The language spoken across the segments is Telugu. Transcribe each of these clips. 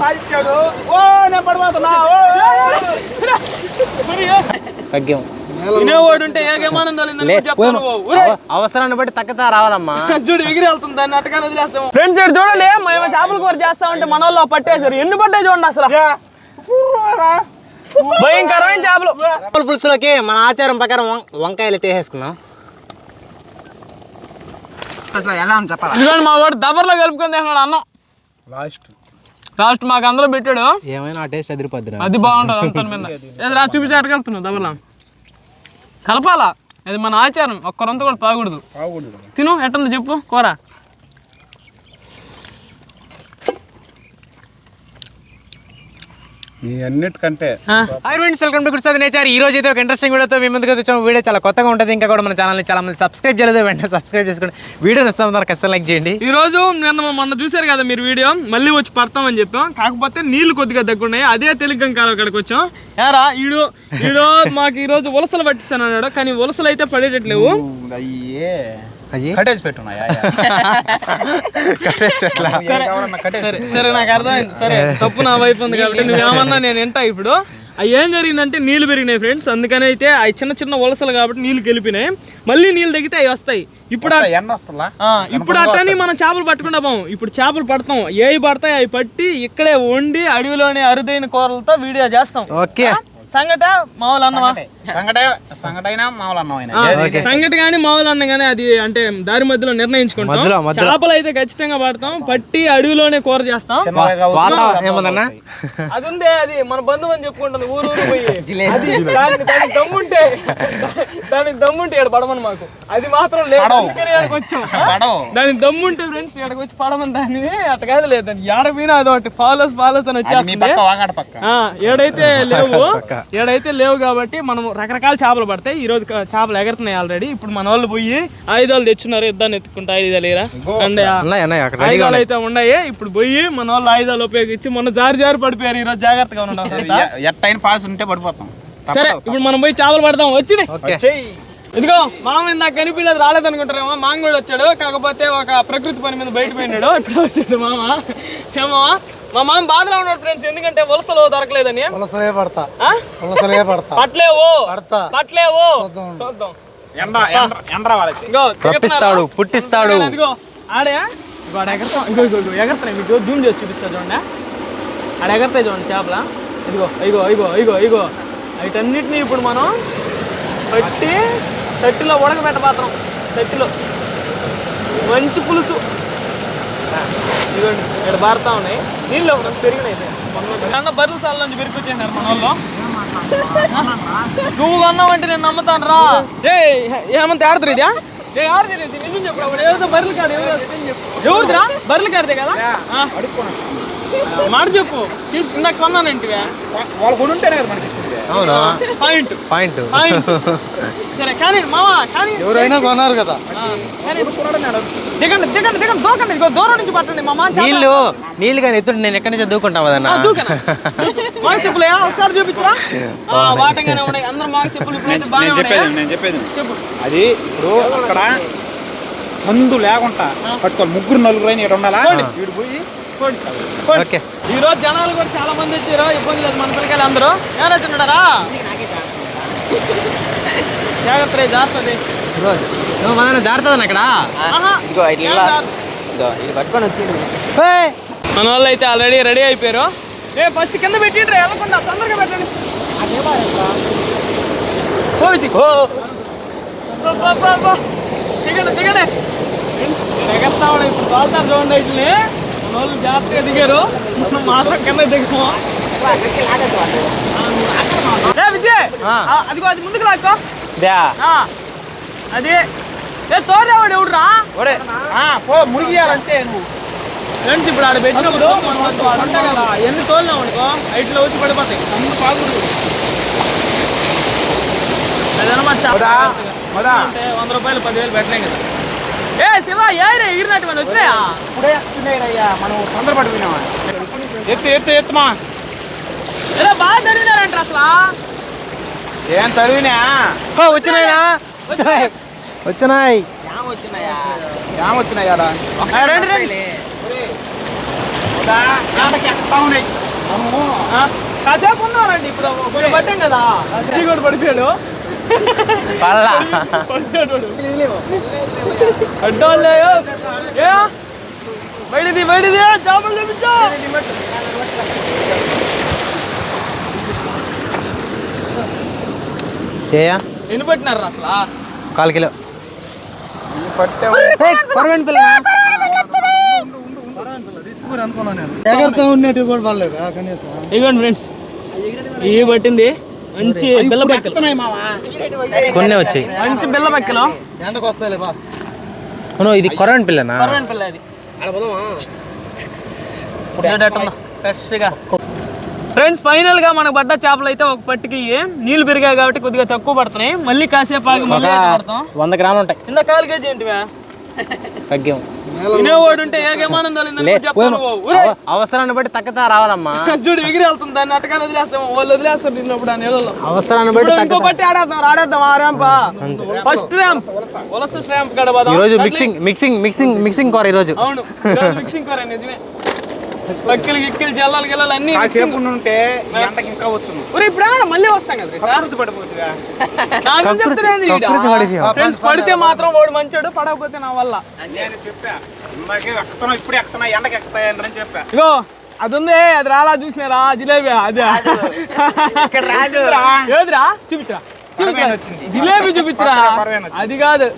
సాధించాడు. ఓ నేను పడిపోతున్నా. తగ్గాం అవసరాన్ని బట్టి తగ్గతా రావాలమ్మా. చూడు ఎగిరి వెళ్తుంది దాన్ని అట్టగానే వదిలేస్తాము. ఫ్రెండ్స్ ఇక్కడ చూడండి మేము చేపల కూర చేస్తా ఉంటే మన వాళ్ళు పట్టేశారు. ఎన్ని పట్టాయి చూడండి అసలు? భయంకరమైన చేపలు. చేపల పులుసులోకి మన ఆచారం ప్రకారం వంకాయలు అయితే వేసేసుకున్నాం అసలు ఎలా ఉంది చెప్పాలా ఇదిగోండి మా వాడు దబర్లో కలుపుకొని తిన్నాడు అన్నం. లాస్ట్. లాస్ట్ మాకు అందరూ పెట్టాడు. ఏమైనా ఆ టేస్ట్ అదిరిపోద్దిరా. అది బాగుంటుంది అంత మీద. ఏది రా చూపించి అట్ట కలుపుతున్నావు దబర్లో? కలపాలా? అది మన ఆచారం. ఒక్కరంతా కూడా బాగుండు తిను ఎట్టుంది చెప్పు కూర. అన్నిటికంటే ఆ, hi friends welcome to good nature ఈ రోజు అయితే ఒక ఇంట్రెస్టింగ్ వీడియోతో మీ ముందుకు వచ్చాము. వీడియో చాలా కొత్తగా ఉంటుంది. ఇంకా కూడా మన చాలా మంది సబ్స్క్రైబ్ చేయలేదు. వెంటనే సబ్స్క్రైబ్ చేసుకోండి. వీడియో నచ్చుతున్నారు ఖచ్చితంగా లైక్ చేయండి. ఈ రోజు నిన్న మొన్న చూశారు కదా మీరు వీడియో? మళ్ళీ వచ్చి పడతామని చెప్పాం. కాకపోతే నీళ్ళు కొద్దిగా దగ్గున్నాయి అదే తెలుగు కాలం అక్కడికి వచ్చాం. యారా ఈడు ఈడు మాకు ఈ రోజు ఉలసలు పట్టిస్తాను అన్నాడు కానీ ఉలసలు అయితే పడేటట్లేవు. అయ్యే. అయ్యి? కట్టేసి పెట్టున్నాయా సరే సరే సరే నాకు అర్థమైంది. సరే తప్పు నా వైపు ఉంది కాబట్టి నువ్వేమన్నా నేను వింటా ఇప్పుడు. అవి ఏం జరిగిందంటే నీళ్ళు పెరిగినాయి ఫ్రెండ్స్. అందుకని అయితే అవి చిన్న చిన్న ఉలసలు కాబట్టి నీళ్ళు గెలిపినాయి. మళ్ళీ నీళ్ళు తగ్గితే అవి వస్తాయి. ఇప్పుడు ఇప్పుడు అట్టని మనం చేపలు పట్టుకుంటా పోం ఇప్పుడు చేపలు పడతాం. ఏవి పడతాయి అవి పట్టి ఇక్కడే వండి అడవిలోని అరుదైన కూరలతో వీడియో చేస్తాం. ఓకే. సంగట? మామూలు అన్నమా సంగట సంగటైనా మామూలు అన్నం అయినా? ఆ, సంగటి కానీ మామూలు అన్నం కానీ అది అంటే దారి మధ్యలో నిర్ణయించుకుంటాం. చేపలు అయితే ఖచ్చితంగా పడతాం పట్టి అడవిలోనే కూర చేస్తాం. అది ఉందే అది మన బంధువు అని చెప్పుకుంటుంది. ఊరు ఊరు పోయి. అది దానికి దానికి దమ్ముంటే దానికి దమ్ముంటే ఇక్కడ పడమని మాకు. అది మాత్రం లేదు. వచ్చాం. దానికి దమ్ముంటే ఫ్రెండ్స్ ఇక్కడికి వచ్చి పడమని దాన్ని. అట్ట కాదు లేదు దానికి ఏడ పోయినా అదొకటి ఫాలోస్ ఫాలోస్ అని మీ వచ్చేస్తుంది. పక్క వాగాడ పక్క. ఆ, ఏడైతే లేవు ఏడైతే లేవు కాబట్టి మనం రకరకాల చేపలు పడతాయి. ఈ రోజు చేపలు ఎగరుతున్నాయి ఆల్రెడీ ఇప్పుడు మన వాళ్ళు పోయి ఆయుధాలు తెచ్చున్నారు. ఇద్దరిని ఎత్తుకుంటా ఆయుధాలు లేరా? ఆయుధాలు అయితే ఉన్నాయి. ఇప్పుడు పోయి మన వాళ్ళు ఆయుధాలు ఉపయోగించి మొన్న జారి జారి పడిపోయారు. ఈ రోజు జాగ్రత్తగా ఉండాలి ఎ- ఎట్టైన పాస్ ఉంటే పడిపోతాం. సరే ఇప్పుడు మనం పోయి చేపలు పడదాం. ఓకే. చెయ్యి ఇదిగో మామ నాకు కనిపించలేదు. రాలేదు అనుకుంటారేమో మామ కూడా వచ్చాడు. కాకపోతే ఒక ప్రకృతి పని మీద బయట పోయినాడు ఇప్పుడు వచ్చాడు మామ. ఏమో మా మామ బాధలో ఉన్నాడు ఫ్రెండ్స్ ఎందుకంటే వలసలు దొరకలేదని. పులసలే పడతా. ఆ? పులసలే పడతా. పట్లేవు పడతా. పట్లేవు చూద్దాం రప్పిస్తాడు పుట్టిస్తాడు. ఇదిగో ఆడే ఎగరతాం. ఇగో ఇగో ఇగో ఎగరతాయి మీకు. జూమ్ చేసి చూపిస్తా చూడండి. ఆడ ఎగరతాయి చూడండి చేపల. ఇదిగో ఇగో ఇగో ఇగో ఇగో. వీటన్నిటిని ఇప్పుడు మనం పట్టి చట్టిలో ఉడకబెట్టబోతాం చట్టిలో మంచి పులుసు. ఇదిగోండి ఇక్కడ బారుతా ఉన్నాయి. నీళ్ళు ఒకటి పెరిగినాయి మొన్న బర్రెల సాల నుంచి పెరికొచ్చేసారు మన వాళ్ళు. నువ్వు కొన్నావంటే నేను నమ్ముతాను రా. ఏ ఏమంత ఆడతారు ఇదా? నిజం చెప్పు ఎవరిదిరా? బర్రెలు కాడితే కదా. మాట చెప్పు. ఇందాక కొన్నానంటివే వాళ్ళు కూడా ఉంటేనే కదా మనకి ఇచ్చింది. అవునా? పాయింట్ పాయింట్ పాయింట్ సరే కానీ మావా కానీ ఎవరైనా కొన్నారు కదా. కానీ దిగండి దిగండి దిగండి దూకండి ఇదిగో దూరం నుంచి పట్టండి మామ నీళ్ళు నీళ్ళు కానీ ఎత్తుంటే నేను ఎక్కడి నుంచి దూకుంటాం కదన్నా మాకు చెప్పులే ఒకసారి చూపించరా? ఆ, వాటంగానే ఉన్నాయి అందరు మాకు చెప్పులు నేను చెప్పేది? నేను చెప్పేది చెప్పు. అది ఇప్పుడు అక్కడ సందు లేకుండా పట్టుకోవాలి. ముగ్గురు నలుగురు అయిన ఇక్కడ ఉండాలా? వీడు పోయి. ఓకే. ఈ రోజు జనాలు కూడా చాలా మంది వచ్చారు. ఇబ్బంది లేదు. మన పిల్లకాయలు అందరూ. వచ్చినారా జాగ్రత్త జాగ్రత్త రే. రోజు. నువ్వు మన అక్కడ? వాళ్ళు అయితే ఆల్రెడీ రెడీ అయిపోయారు. ఏ ఫస్ట్ కింద పెట్టిండ్రా వెళ్ళకుండా తొందరగా పెట్టండి. దిగండి దిగండి. ఉన్నా ఇప్పుడు చూడండి వాళ్ళు జాగ్రత్తగా దిగారు. మనం మాత్రం కింద దిగాము ఏ విజయ్ అదిగో అది ముందుకు లాక్కో. అది. ఏ తోరేవాడు ఎవడురా? ఆ, పో మునిగియాలంటే నువ్వు. ఫ్రెండ్స్ ఇప్పుడు ఆడ పెట్టినప్పుడు మనం ఉంటాయి కదా ఎన్ని తోలినాం అనుకో హైట్లో వచ్చి పడిపోతాయి. సందు బాగుండు అదనమాట అంటే వంద రూపాయలు పదివేలు పెట్టలేం కదా. ఏ శివ ఏరే ఎగిరినట్టు మనం వచ్చినాయా ఇప్పుడే వస్తున్నాయ్యా మనం తొందరపడిపోయినామా ఎత్తు ఎత్తు ఎత్తుమా? ఏదో బాగా చదివినారంట అసలు. ఏం చదివినా ఓ, వచ్చినాయినా? వచ్చినాయి. వచ్చినాయి. ఉన్నాయి? మనము ఆ, కాసేపు ఉన్నారండి ఇప్పుడు కొంచెం పట్టాం కదా. కూడా పడిపోయాడు. పల్లా పడిపోయాడు అడ్డోళ్ళే ఏ? బయటిది బయటిది. చేపలు చూపించు ఏయా ఎన్ని పట్టినారు అసలు? కాల్ కిలో. పిల్ల ఎగరుతా ఉన్నట్టు కూడా కనీసం. ఇదిగోండి ఫ్రెండ్స్. ఇవి పట్టింది మంచి బిల్ల బెక్కలు కొన్ని వచ్చాయి. మంచి బిల్ల బెక్కలు ఎండకు అవును ఇది కొరవేణి పిల్లనా? పర్వాలేదు పిల్ల అది ఫ్రెష్గా. ఫ్రెండ్స్ ఫైనల్గా మనకు పడ్డ చేపలు అయితే ఒక పట్టుకి నీళ్ళు పెరిగాయి కాబట్టి కొద్దిగా తక్కువ పడుతున్నాయి. మళ్ళీ కాసేపు ఆగి మళ్ళీ వంద గ్రాములు ఉంటాయి. ఇంత కాలు కేజీ ఏంటివా? తగ్గాం ఏ అవసరాన్ని బట్టి తగ్గతా రావాలమ్మా. చూడు ఎగిరి వెళ్తుంది దాన్ని అట్టగా వదిలేస్తాము. వాళ్ళు వదిలేస్తారు నిన్నప్పుడు ఆ నీళ్ళలో అవసరాన్ని బట్టి ఇంకో తగ్గతా పట్టి ఆడేద్దాం ఆడేద్దాం ఆ ర్యాంపా ఫస్ట్ ర్యాంప్ వలస ర్యాంప్ గడ పోదాం. ఈరోజు మిక్సింగ్ మిక్సింగ్ మిక్సింగ్ మిక్సింగ్ కూర ఈరోజు. అవును. ఈరోజు మిక్సింగ్ కూర నిజమే. పక్కిలు గిక్కిలు జల్లాలు గిల్లాలు అన్ని కాసేపు ఉంటే ఈ ఎండకి ఇంకా వచ్చును. ఒరే ఇప్పుడు రా, మళ్ళీ వస్తాం కదా రేపు. కృతి పడిపోతుందిగా నాకు చెప్తున్నాను. ఫ్రెండ్స్ పడితే మాత్రం వాడు మంచోడు పడకపోతే నా వల్ల. నేను చెప్పా. ఇందాకే ఎక్కుతున్నావు ఇప్పుడు ఎక్కుతున్నాయి ఎండకి ఎక్కుతాయని అని చెప్పా. ఇగో అది ఉంది అది రాలా చూసినారా జిలేబీ అదే. ఏదిరా? చూపించరా. చూపించరా. జిలేబీ చూపించరా. అది కాదు.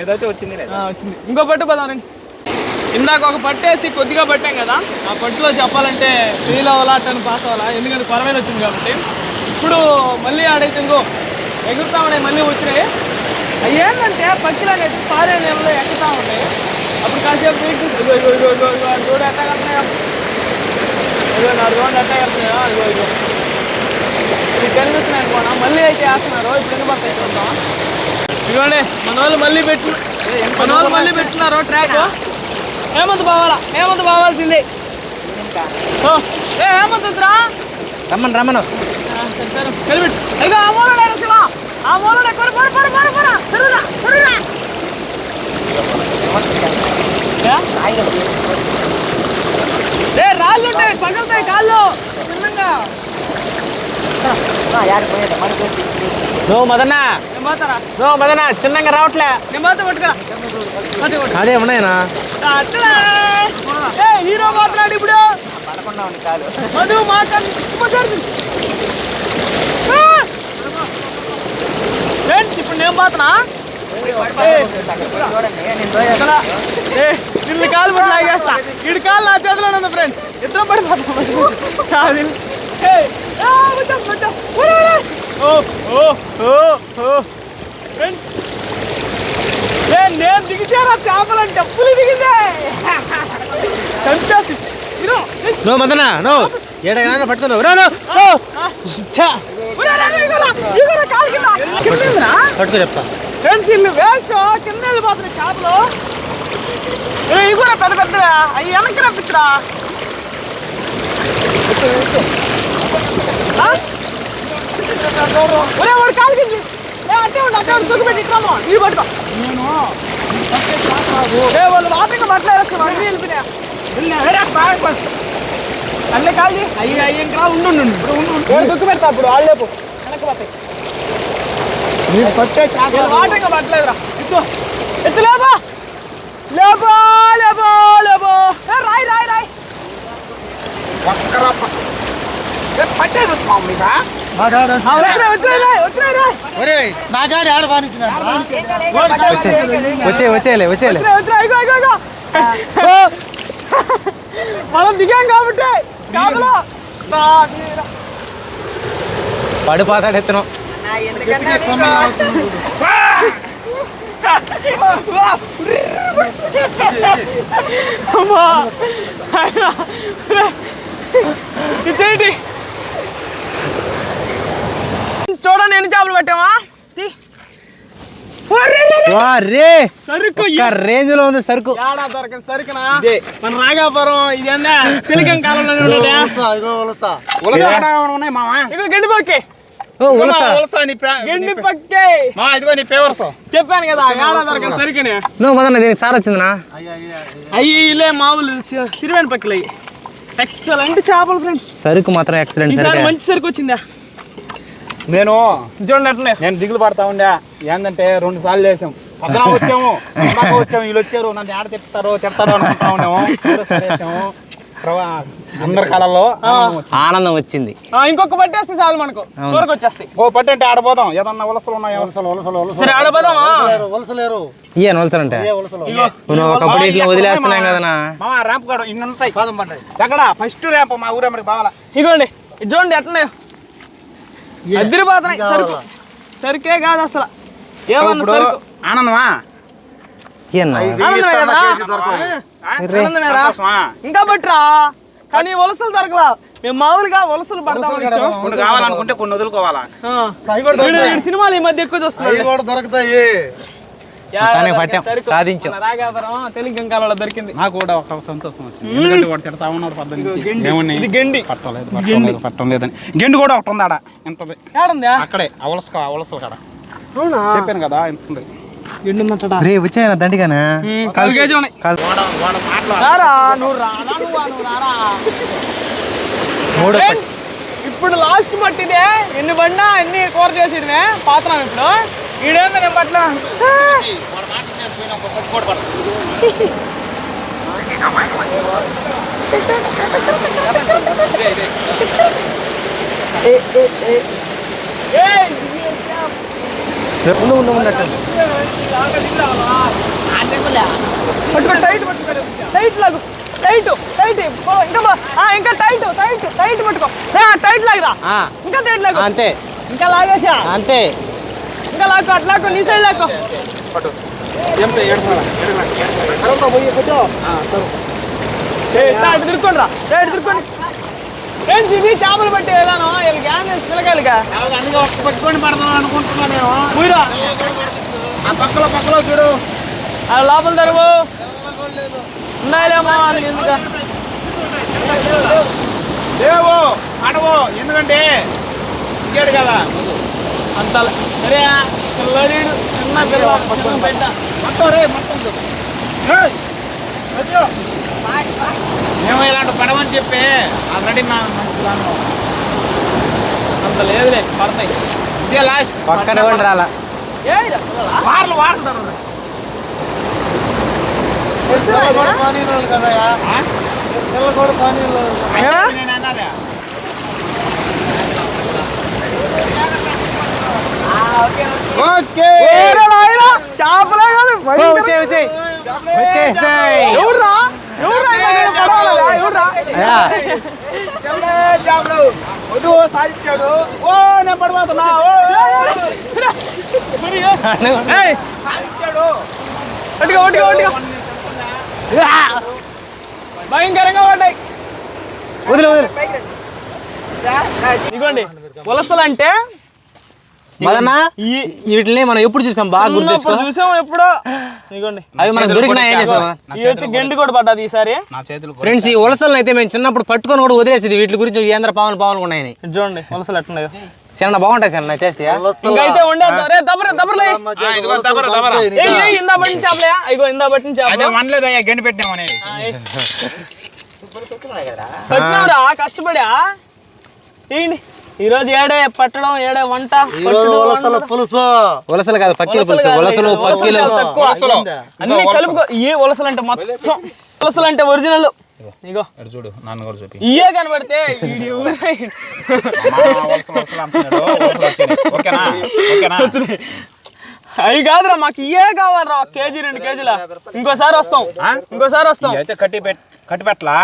ఏదైతే వచ్చింది వచ్చింది. ఇంకో పట్టు పదాం రండి. ఇందాక ఒక పట్టేసి కొద్దిగా పట్టాం కదా ఆ పట్టులో చెప్పాలంటే ఫెయిల్ అవ్వాలా టన్ పాస్ అవ్వాలా ఎందుకంటే పరమైన వచ్చింది కాబట్టి. ఇప్పుడు మళ్ళీ ఆడైతే ఇంకో ఎగురుతామనే మళ్ళీ వచ్చినాయి. అవి ఏంటంటే పక్షులు అనేది పారే నెలలో ఎక్కుతా ఉంటాయి అప్పుడు కాసేపు వెయిట్ చేసి, ఇగో ఇగో ఇగో ఇగో ఇగో చూడు ఎట్టా కడుతున్నాయో. ఇగో నా చూడండి ఎట్టా ఇగో ఇగో. ఇది కనిపిస్తున్నాయి అనుకోనా? మళ్ళీ అయితే వేస్తున్నారు. ఇప్పుడు ఎన్ని పడతాయి చూద్దాం. ఇదిగోండి మన వాళ్ళు మళ్ళీ పెట్టిన మన వాళ్ళు మళ్ళీ పెట్టినారు ట్రాక్. హేమంత్ బావాలా? హేమంత్ బావాల్సిందే. ఓ, ఏ హేమంత్ వద్దురా రమ్మను రమ్మను. ఆ శివ. ఆ తిరుగురా తిరుగురా ఏ? రాళ్ళు ఉంటాయి పగులుతాయి కాళ్ళు. చిన్నగా నువ్వు నువ్వు చిన్నగా రావట్లే. నేను పోతా పట్టుకురా. అదే ఉన్నాయనా హీరో మాట్లాడు ఇప్పుడు. మధు మాట్లాడు. ఇప్పుడు నేను పోతున్నా? నిన్ను కాలు పడి లాగేస్తా. ఇడు కాలు నా చేతిలో ఉంది ఫ్రెండ్స్ ఇద్దరం పడిపోతాం. కాదు ఓ ఓ ఓ ఫ్రెండ్స్ ఏ, నేను దిగిచారా చేపలంటే పులి దిగిందే చంపేసి. నువ్వు మదన్నా నువ్వు ఏడగా పట్టుకుందావు రా ఉందిరా? పట్టుకో చెప్తా. ఫ్రెండ్స్ ఇల్లు వేస్ట్ కింద వెళ్ళిపోతున్నాయి చేపలు. ఇవి కూడా పెద్ద పెద్దగా. అవి వెనక్కి రప్పించరా ఒరే వాడు కింది అట్టే ఉండి అట్టే ఉండి పెట్టి ఇట్రామో ఇవి పట్టుకో. ఏ వాళ్ళు వాటికి పట్టలేదు అన్ని వెళ్ళిపోయినా అన్నీ కాలి అయ్యి అయ్యి ఇంకా ఉండు ఉండు, ఉండు దుక్కు పెడతా అప్పుడు వాళ్ళు లేపు. వెనక్కి పోతాయి నీకు పట్టే నేను వాటంగా పట్టలేదురా ఇద్దు ఎత్తు లేబా లేబో లేబో లేబో రాయ్ రాయ్ రాయ్. పట్టేది వచ్చి మీకా మాట్లాడు ఆ, నా గాడి ఆడ వచ్చే వచ్చేలే వచ్చేలే మనం దిగాం కాబట్టి పడిపోతాడు ఎత్తును అమ్మా ఇచ్చేయండి. చూడండి ఎన్ని చేపలు పట్టామా సరుకు రేంజ్లో ఉంది సరుకు. సరుకునా? మన రాగాపురం ఇది అన్నా తెలికం కాలంలో ఉండేదా? ఇగో వలస ఉలస ఆడ ఉన్నాయి మామ ఇక గండిపోకే ఓ ఉలస. ఉలస నీ పే- గెండి పక్కే. మా ఇదిగో నీ పేవర్స్. చెప్పాను కదా సరికనే? నువ్వు మదన్న దీనికి సార్ వచ్చిందినా? అయ్యి ఇలే మామూలు సిరివేణ పక్కలు అయ్యి ఎక్సలెంట్ చేపలు ఫ్రెండ్స్ సరుకు మాత్రం ఎక్సలెంట్ మంచి సరుకు వచ్చిందా? నేను చూడండి అట్లనే. నేను దిగులు పడతా ఉండే. ఏంటంటే రెండు సార్లు చేసాం పొద్దున వచ్చాము. ఇందాక వచ్చాము. వీళ్ళు వచ్చారు. నన్ను ఆడ తిప్పుతారో తిడతారో అనుకుంటా ఉన్నాము. అందరి కళల్లో ఆనందం వచ్చింది. ఆనందం వచ్చింది. ఆ, ఇంకొక పట్టేస్తే చాలు మనకు. త్వరగా వచ్చేస్తాయి. ఓ పట్టంటే ఆడపోదాం ఏదన్నా ఉలసలు ఉన్నాయో? వలసలు వలసలు వలసలు. సరే ఆడపోదామా వలసలేరు, వలసలేరు ఇయ్య నొలసలంటే ఏ వలసలు? ఇగో. నువ్వు ఒకప్పుడు ఇట్లా వదిలేస్తున్నాం కదనా మా ర్యాంప్ కాడ. ఇన్ని ఉంటాయి పాదం పడ్డాయి ఎక్కడ? ఫస్ట్ ర్యాంప్ మా ఊరమ్మడికి బావాల? ఇగోండి. ఇది చూడండి ఎట్లనే అదిరిపోతున్నాయి. సరుకు. సరుకే కాదు అసలు. ఏమన్నా సరుకు? ఆనందమా? ఇంకా బట్రా? కానీ వలసలు దొరకలా మేము మామూలుగా వలసలు. కొన్ని కావాలనుకుంటే కొన్ని వదులుకోవాలా? సినిమాలు ఈ మధ్య ఎక్కువ కూడా దొరుకుతాయి. మొత్తానికి పట్టాం, సాధించాం. రాగాపురం తెలుగు గంగాలలో దొరికింది. నాకు కూడా ఒక సంతోషం వచ్చింది. ఎందుకంటే వాడు తిడతా ఉన్నాడు పద్దె నుంచి. గెండి. ఏమని ఇది గెండి. పట్టలేదు పట్టం లేదు పట్టం లేదని. గెండు కూడా ఒకటి ఉంది ఆడ ఇంతది అక్కడే అవలస అవలస చెప్పాను కదా ఇంత ఉంది? ఎండుందంటడా రే వచ్చాయన దండిగానే? ఇప్పుడు లాస్ట్ మట్టిదే. ఎన్ని బండా ఎన్ని కూర చేసేదివే పాత్రం ఇప్పుడు. ఈడేంది నేను పట్ల? ఉండు ఉండు ఉండు అట్లా. పట్టుకో టైట్ టైట్ లాగు. Tight tight. పో, ఇంకా బా. ఆ, ఇంకా టైట్ టైట్ టైట్ పట్టుకో. టైట్ లాగురా. ఆ, ఇంకా టైట్ లాగు. అంతే. ఇంకా లాగేసా? అంతే. ఇంకా లాక్కో అట్లా నీ సైడ్? ఏ, ఇటు తిరుక్కోండి రా ఏ, ఇటు తిరుక్కోండి. ఫ్రెండ్స్ ఇది చేపలు పట్టే విధానం వీళ్ళకి ఏం పిల్లకాయలుగా పట్టుకొని పడదాం నేను. ఆ పక్కలో పక్కలో చూడు. ఆ లోపల తరువు. ఉన్నాయిలేమో అని ఎందుకు? లేవు అడవు ఎందుకంటే ఇంకేడు కదా. అంత సరే చిన్న పిల్ల మొత్తం రే మొత్తం. మేము ఇలాంటి పడవని చెప్పి ఆల్రెడీ నా మంచి దాంట్లో. అంత లేదులే పడతాయి. ఇదే లాస్ట్ పక్కన కూడా రాలా? వార్లు తెల్లగోడ పానీయాలు ఏ? నేను అన్నదే ఓకే. చేపలే కాదు, వచ్చేసాయి. ఎవర్రా? సాధించాడు. ఓ నేను పడిపోతున్నా. భయంకరంగా పడ్డాయి. వదిలే వదిలే. ఇదిగోండి వలసలు అంటే మదన్నా ఈ వీటిని మనం ఎప్పుడు చూసాం? బాగా గుర్తు చూసాం ఎప్పుడో. ఇదిగోండి. అవి మనకు దొరికినా ఏం చేస్తాం? గెండి కూడా పడ్డది ఈసారి. ఫ్రెండ్స్ ఈ ఉలసలను అయితే మేము చిన్నప్పుడు పట్టుకొని కూడా వదిలేసేది. వీటి గురించి ఏంద్ర పావులు పావులు ఉన్నాయని. చూడండి వలసలు ఎట్టున్నాయో చిన్న బాగుంటాయి చిన్న టేస్ట్ ఇంకైతే ఉండేద్దాం రే దబరా, దబరా. ఏయ్ ఏయ్, ఇందా పట్టిన చేపలే ఇగో ఇందా పట్టిన చేపలు. వండలేదయ్యా గండి పెట్టినామని. కష్టపడా? ఏంటి ఈ రోజు ఏడే పట్టడం ఏడే వంట? వలసల. పులుసు. ఉలసలు కాదు పక్కిల వలసలు పులుసు పక్కిలు వలసలు తక్కువ. వలసలు. అన్ని కలుపుకో ఏ వలసలు అంటే మొత్తం వలసలు అంటే ఒరిజినల్. ఇగో. చూడు నాన్న కూడా చూపి. ఇయే కనబడితే ఓకేనా? అవి కాదురా మాకు ఇయే కావాలరా ఒక కేజీ రెండు కేజీల. ఇంకోసారి వస్తాం. ఇంకోసారి వస్తాం. అయితే కట్టి పెట్ కట్టి పెట్టలా.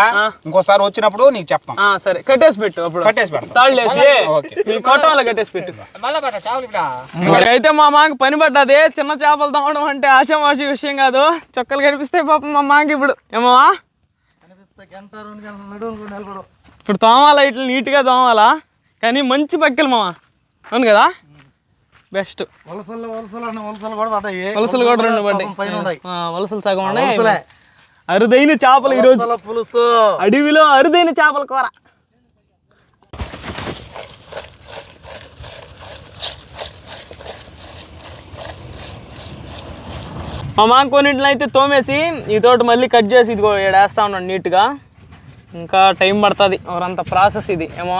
ఇంకోసారి వచ్చినప్పుడు నీకు చెప్తాం. సరే. కట్టేసి పెట్టు అప్పుడు. కట్టేసి పెడతాం. తాళ్ళు వేసి. ఓకే. నీ కొట్ట కట్టేసి పెట్టు. పెట్ట అయితే మా మాకు పని పడ్డది చిన్న చేపలు తమ్మడం అంటే ఆశామాషి విషయం కాదు. చొక్కలు కనిపిస్తాయి పాపం మా మాకి ఇప్పుడు. ఏమవా? ఇప్పుడు తోమాలా ఇట్లా నీట్గా తోమాలా? కానీ మంచి పక్కలు మామ అవును కదా? బెస్ట్. వలసలు కూడా రెండు పడ్డాయి. వలసలు సగం ఉన్నాయి. అరుదైన చేపలు ఈరోజు. పులుసు. అడవిలో అరుదైన చేపల కూర. మా మా కొన్నింటిని అయితే తోమేసి ఈ తోట మళ్ళీ కట్ చేసి ఇది వేస్తా ఉన్నాడు నీట్గా. ఇంకా టైం పడుతుంది. ఎవరంత ప్రాసెస్ ఇది. ఏమో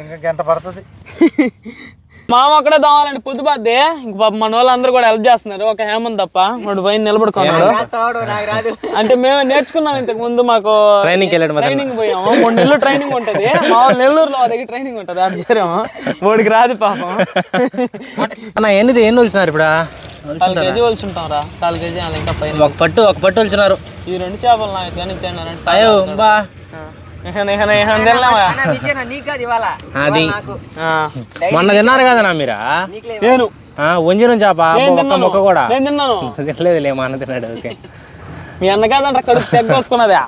ఇంకా గంట పడుతుంది. మామ అక్కడే దావాలండి పొద్దుబాద్దే ఇంక పాప మన వాళ్ళందరూ కూడా హెల్ప్ చేస్తున్నారు. ఒక హేమంత్ తప్ప. వాడు పైన నిలబడుకున్నాడు. అంటే మేము నేర్చుకున్నాం ఇంతకు ముందు మాకు మరి. ట్రైనింగ్ పోయాము. మూడు నెలలు ట్రైనింగ్ ఉంటది. మా నెల్లూరులో దగ్గర ట్రైనింగ్ ఉంటది. అది చేరాము. వాడికి రాదు పాపం. అన్న ఎన్ని ఎన్ని వలిచినారు ఇప్పుడు? నాలుగు కేజీ నాలుగు కేజీ వాళ్ళు ఇంకా పైన. ఒక పట్టు ఒక పట్టు వలిచినారు ఈ రెండు చేపలు నాకు కానీ ఇచ్చాను అయ్యో బా. అది. మొన్న తిన్నారు కదా నా మీరా? నేను. ఆ, వంజిరం చేప ఒక్క మొక్క కూడా. తినలేదులే మా అన్న తిన్నాడు ఓకే. మీ అన్న కాదంట కడుపు తెగ్గోసుకున్నదా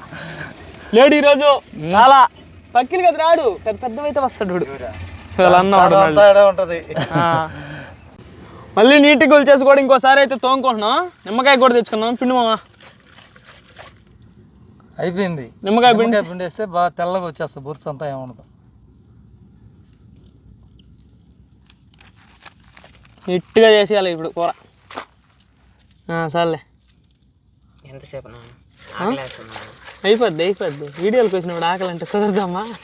లేడు ఈరోజు. చాలా. పక్కిలు కదా రాడు. పెద్ద పెద్దవైతే వస్తాడు ఉంటది. ఆ. మళ్ళీ నీట్గా వచ్చేసి కూడా ఇంకోసారి అయితే తోముకుంటున్నాం. నిమ్మకాయ కూడా తెచ్చుకున్నాం పిండి మామ. అయిపోయింది. నిమ్మకాయ పిండి. నిమ్మకాయ పిండి వేస్తే బాగా తెల్లగా వచ్చేస్తుంది. బుర్స్ అంతా ఏముండదు. నీట్గా చేసేయాలి ఇప్పుడు కూర. ఆ, సర్లే. ఎంతసేపు అయిపోద్ది అయిపోద్ది. వీడియోలకు వచ్చినప్పుడు ఆకలి అంటే కుదరదమ్మా.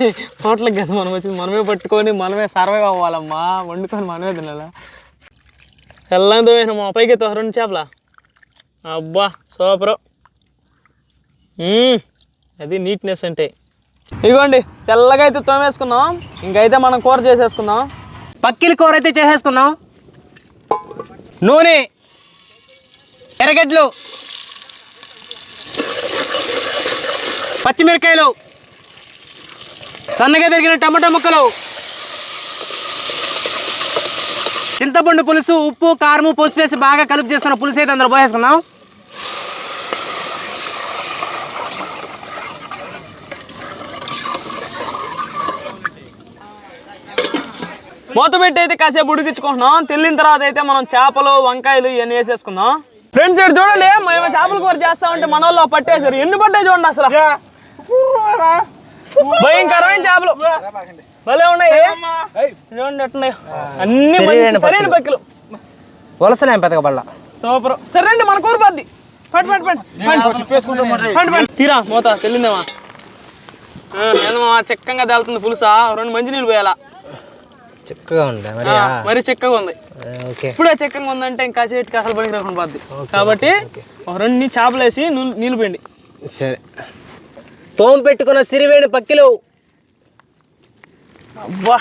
హోటల్కి కదా మనం వచ్చింది. మనమే పట్టుకొని మనమే సర్వే అవ్వాలమ్మా. వండుకొని మనమే తినాలా. తెల్లంతో మా పైకి రెండు చేపల? అబ్బా సూపరు. అది నీట్నెస్ అంటే. ఇదిగోండి తెల్లగా అయితే తోమేసుకున్నాం ఇంకైతే మనం కూర చేసేసుకుందాం. పక్కిలి కూర అయితే చేసేసుకుందాం. నూనె ఎర్రగడ్డలు పచ్చిమిరకాయలు సన్నగా తరిగిన టమాటా ముక్కలు చింతపండు పులుసు ఉప్పు కారము పసుపు వేసి బాగా కలుపు చేసుకున్న పులుసు అయితే అందరూ పోసేసుకుందాం. మూత పెట్టి అయితే కాసేపు ఉడికించుకుంటున్నాం. తెల్లిన తర్వాత అయితే మనం చేపలు వంకాయలు ఇవన్నీ వేసేసుకుందాం. ఫ్రెండ్స్ ఇక్కడ చూడండి మేము చేపల కూర చేస్తా ఉంటే మన వాళ్ళు పట్టేశారు. ఎన్ని పట్టాయి చూడండి అసలు? భయంకరమైన చేపలు. భలే ఉన్నాయి. చూడండి ఎట్టున్నాయి అన్ని మంచి సరైన పక్కలు. వలసలేం పెద్దగా సూపర్. సరే రండి మన కూర పద్ది. పట్టు పట్టు పట్టు. తీరా మూత తెల్లిందేమా. ఏందమ్మా చిక్కంగా తేలుతుంది పులుసా. రెండు మంచినీళ్ళు పోయాలా. చిక్కగా ఉంది? మరి మరి చిక్కగా ఉంది. ఇప్పుడే చిక్కగా ఉందంటే ఇంకా చేతికి అసలు పనికి రాకుండా పోద్ది. కాబట్టి ఒక రెండు చేపలు వేసి నీళ్ళు పిండి. సరే. తోమ పెట్టుకున్న సిరివేణి పక్కిలు. అబ్బా.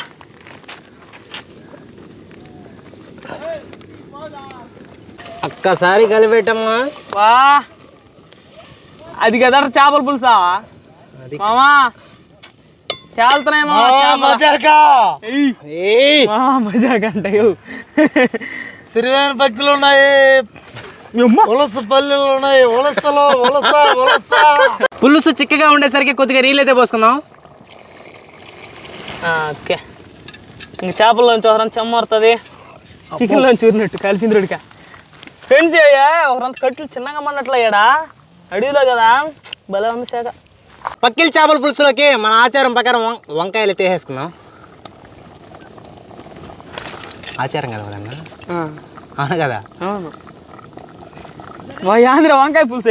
ఒక్కసారి కలిపెట్టమ్మా వా. అది కదా చేపల పులుసా. మామా. చేపలు. మజాకా. మజాక్ అంటాయో సిరివేన పక్కలు ఉన్నాయి. ఉలస పల్లెలు ఉన్నాయి. ఉలసలో ఉలస ఉలస. పులుసు చిక్కగా ఉండేసరికి కొద్దిగా నీళ్ళు అయితే పోసుకుందాం ఓకే. ఇంక చేపల్లోంచి ఒకరంత చెమ్మరుతుంది. చికెన్లోంచి చూరినట్టు కలిపింది ఉడిక ఫ్రెండ్స్ ఒకరంత కట్లు చిన్నగా మన్నట్లు అయ్యాడా అడవిలో కదా. భలే ఉంది శాఖ పక్కిల చేపల పులుసులోకి మన ఆచారం ప్రకారం వంకాయలు అయితే వేసేసుకుందాం ఆచారం కదా అవును కదా? ఆంధ్ర వంకాయ పులుసు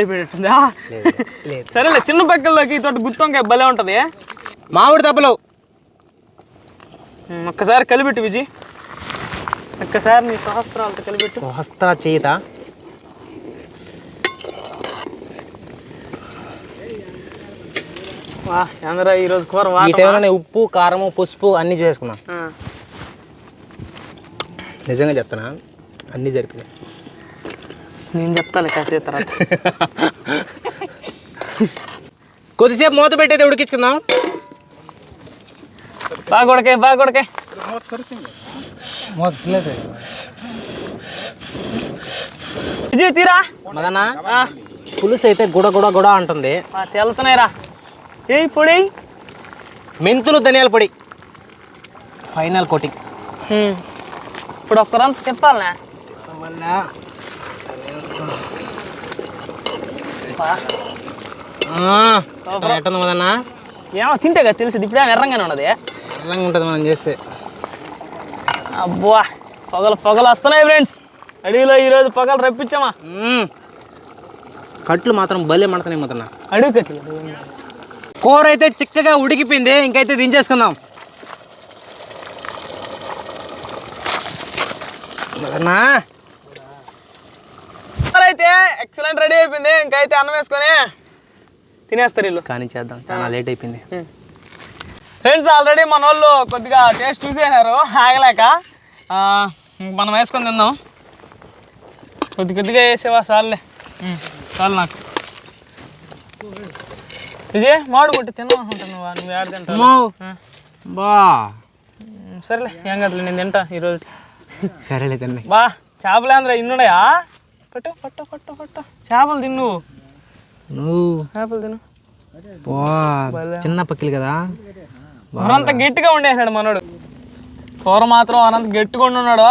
లేదు సరేలే చిన్న పక్కల్లోకి తోటి గుత్తి వంకాయ భలే ఉంటుంది. మామిడి తప్పలు. ఒక్కసారి కలిపెట్టు విజయ్ ఒక్కసారి నీ సహస్రాలతో కలిపెట్టు. స్వహస్త చేత. కూర ఈ ఉప్పు కారము పసుపు అన్నీ చేసుకున్నాం. నిజంగా చెప్తున్నా అన్నీ జరిపినాయి. నేను చెప్తాను కాసేపు తర్వాత. కొద్దిసేపు మూత పెట్టి అయితే ఉడికించుకుందాం. బాగా కొడకే బాగా కొడకే విజయ్ తీరా? పులుసు అయితే గుడ గుడ గుడ అంటుంది. తెలుతున్నాయిరా ఏయ్ పొడి. మెంతులు ధనియాల పొడి. Final coating. ఇప్పుడు ఒక్కరంత తిప్పాలనే? ఎట్టుంది మదన్న? ఏమో తింటే కదా తెలిసింది ఇప్పుడే ఎర్రంగానే ఉన్నది. ఎలా ఉంటుంది మనం చేస్తే. అబ్బా పొగలు పొగలు వస్తున్నాయి ఫ్రెండ్స్. అడవిలో ఈరోజు పొగలు రప్పించామా. కట్లు మాత్రం భలే మడతనే మొత్తం అడుగు కట్టి కూర అయితే చిక్కగా ఉడికిపోయింది. ఇంకైతే దించేసుకుందాం. అన్నా. అయితే ఎక్సలెంట్ రెడీ అయిపోయింది. ఇంకైతే అన్నం వేసుకొని తినేస్తారు వీళ్ళు. కానీ చేద్దాం. చాలా లేట్ అయిపోయింది. ఫ్రెండ్స్ ఆల్రెడీ మన వాళ్ళు కొద్దిగా టేస్ట్ చూసేసారు ఆగలేక మనం వేసుకొని తిందాం. కొద్ది కొద్దిగా వేసేవా ఉమ్, చాలు నాకు. విజయ్ మామిడి కొట్టి తినమంటున్నావా నువ్వు ఏడ తింటావు. బా. సరేలే ఏం కదలే నేను తింటా ఈరోజు. సరేలే తండ్రి బా చేపలు అందరూ ఇన్నున్నాయా? పట్టు పట్టు పట్టు పట్టు. చేపలు తిన్ను. నువ్వు చేపలు తిను. చిన్న పక్కిలు కదా. అనంత గట్టిగా ఉండేసాడు మనోడు. కూర మాత్రం అనంత గట్టిగా ఉన్నాడు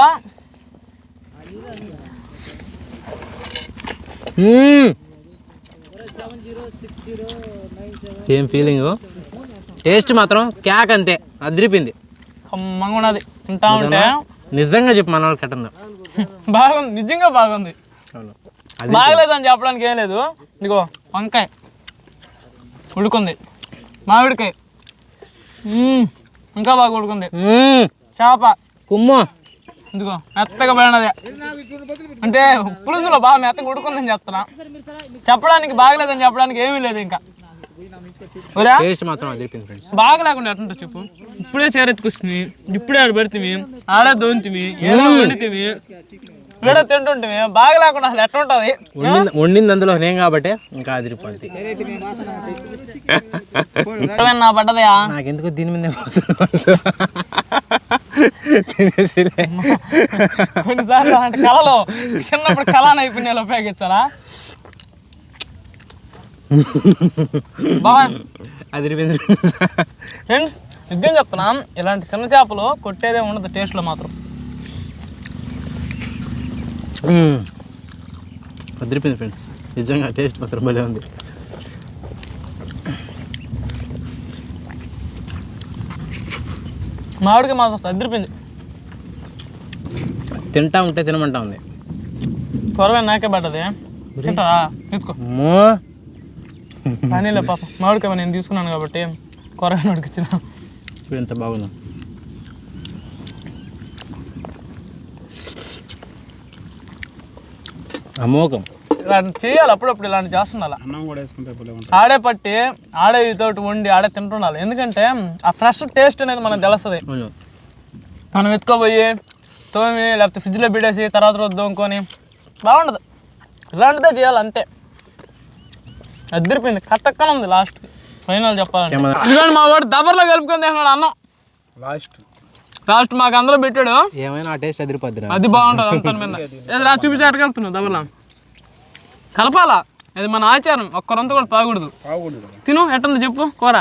మ్మ్. ఏం ఫీలింగ్ టేస్ట్ మాత్రం క్యాక్ అంతే అదిరిపోయింది. కమ్మంగా ఉన్నది. తింటా ఉంటే నిజంగా చెప్పు మన వాళ్ళకి కట్టిందో బాగుంది నిజంగా బాగుంది. అవును. బాగలేదని చెప్పడానికి ఏం లేదు. ఇదిగో వంకాయ. ఉడుకుంది. మామిడికాయ. మ్మ్. ఇంకా బాగా ఉడుకుంది. చేప. కుమ్మ. ఇదిగో మెత్తగా పడినది. అంటే పులుసులో బాగా మెత్తగా ఉడుకుందని చెప్తున్నా. చెప్పడానికి బాగలేదని చెప్పడానికి ఏమీ లేదు ఇంకా. టేస్ట్ మాత్రం బాగా లేకుండా ఎట్లుంటో చెప్పు. ఇప్పుడే చేరెత్తుకొస్తుంది. ఇప్పుడే ఆడ పెడితే ఆడే దోంతివి ఏడో వండితివి ఏడో తింటుంటివి బాగా లేకుండా అసలు ఎట్లుంటది? వండింది వండింది అందులో నేను కాబట్టి ఇంకా అదిరిపోద్ది నా పడ్డదయా? నాకెందుకు దీని మీద తినేసిలే. కొన్నిసార్లు అంటే కళలో చిన్నప్పుడు కళా నైపుణ్యాలు ఉపయోగించాలా? బాగా అదిరిపోయింది ఫ్రెండ్స్ నిజం చెప్తున్నా ఇలాంటి చిన్న చేపలు కొట్టేదే ఉండదు టేస్ట్లో మాత్రం. అదిరిపోయింది ఫ్రెండ్స్. నిజంగా టేస్ట్ మాత్రం భలే ఉంది. మామిడికి మాత్రం సర్దిరిపోయింది తింటా ఉంటే తినమంటా ఉంది. త్వరగా నాకే పడ్డది. తింటావా? తీసుకో. పాప. మామిడికాయ నేను తీసుకున్నాను కాబట్టి కూరగాయ ఉడికిచ్చిన. చూడు ఎంత బాగుందో. అమోఘం. ఇలాంటి చేయాలి అప్పుడప్పుడు ఇలాంటి చేస్తుండాలి? అన్నం కూడా వేసుకుంటే ఆడే పట్టి ఆడే తోటి వండి ఆడే తింటుండాలి. ఎందుకంటే ఆ ఫ్రెష్ టేస్ట్ అనేది మనకు తెలుస్తుంది. మనం ఎత్తుకోపోయి తోమి లేకపోతే ఫ్రిడ్జ్లో పెట్టేసి తర్వాత రోజు దోముకొని బాగుండదు. ఇలాంటిదే చేయాలి అంతే అద్దరిపోయింది కట్టక్కన ఉంది లాస్ట్ ఫైనల్ చెప్పాలంటే? ఇదిగోండి మా వాడు దబర్లో కలుపుకొని తిన్నాడు అన్నం. లాస్ట్ లాస్ట్ మాకు అందరూ పెట్టాడు. ఏమైనా ఆ టేస్ట్ అదిరిపోద్దిరా అది బాగుంటుంది అంత మీద. ఏది రా చూపించి అటు కలుపుతున్నావు దబర్లో? కలపాలా? అది మన ఆచారం. ఒక్కరంతా కూడా బాగూడదు బాగుండు తిను ఎట్టుంది చెప్పు కూర.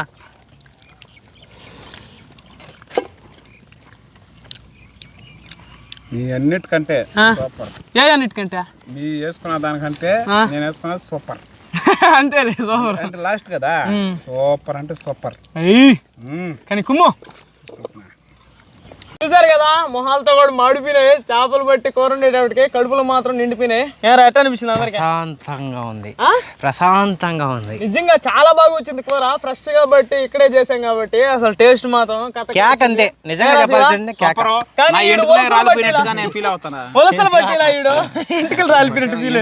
మీ అన్నిటికంటే. సూపర్ ఏ అన్నిటికంటే? మీ వేసుకున్న దానికంటే. నేను వేసుకున్నది సూపర్ అంతేలే సోమరు అంటే లాస్ట్ కదా? సూపర్ అంటే సూపర్. కానీ కుమ్ము. చూసారు కదా మొహాలతో కూడా మాడిపోయినాయి చేపలు బట్టి కూర ఉండేటప్పటికి కడుపులో మాత్రం నిండిపోయినాయి. ఏరా ఎట్ట అనిపించింది అందరికి? ప్రశాంతంగా ఉంది? ప్రశాంతంగా ఉంది. నిజంగా చాలా బాగా వచ్చింది కూర ఫ్రెష్గా బట్టి ఇక్కడే చేసాం కాబట్టి అసలు టేస్ట్ మాత్రం క్యాక్ అంతే. నిజంగా చెప్పాల్సింది వలసలు బట్టి రాలిపోయినట్టు ఫీల్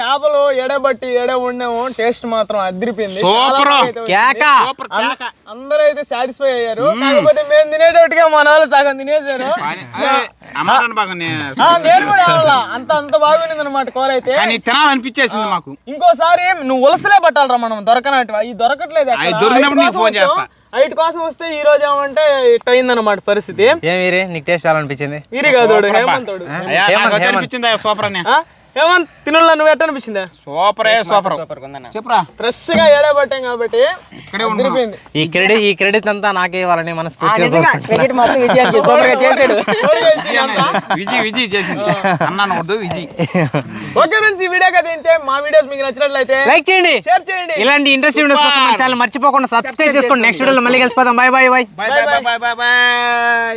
చేపలు ఎడబట్టి ఎడ వండాము టేస్ట్ మాత్రం అదిరిపోయింది. సూపరు. కేక. అందరూ అయితే సాటిస్ఫై అయ్యారు కాకపోతే మేము తినేటట్టుగా మన వాళ్ళు సగం తినేసారు నేను కూడా అంత అంత బాగుండింది అనమాట కూర అయితే. తినాలనిపించేసింది మాకు. ఇంకోసారి నువ్వు ఉలసలే పట్టాలరా మనం దొరకనట్టు అవి దొరకట్లేదు దొరికినప్పుడు నీకు ఫోన్ కోసం చేస్తా. వచ్చాం. ఐదు కోసం వస్తే ఈ రోజు ఏమంటే ఇట్ అయిందన్నమాట పరిస్థితి. ఏమిరే నీకు టేస్ట్ అనిపించింది వీరి కాదు హేమంత్, సూపర్ ఏమన్నా తినుల్లో నువ్వు ఎట్ట అనిపించిందా? Super super. ఫ్రెష్గా ఏడబట్టాం కాబట్టి ఈ క్రెడిట్ ఈ క్రెడిట్ అంతా నాకే ఇవ్వాలని మన క్రెడిట్ మాత్రం సూపర్గా చేసాడు. విజయ్ విజయ్ చేసింది. విజయ్. ఓకే ఫ్రెండ్స్ ఈ వీడియో కదా మా వీడియోస్ మీకు నచ్చినట్లయితే లైక్ చేయండి. షేర్ చేయండి. ఇలాంటి ఇంట్రెస్టింగ్ వీడియోస్ కోసం మన ఛానల్ మర్చిపోకుండా సబ్స్క్రైబ్ చేసుకోండి. నెక్స్ట్ వీడియోలో మళ్ళీ కలిసిపోదాం. Bye bye bye bye bye bye bye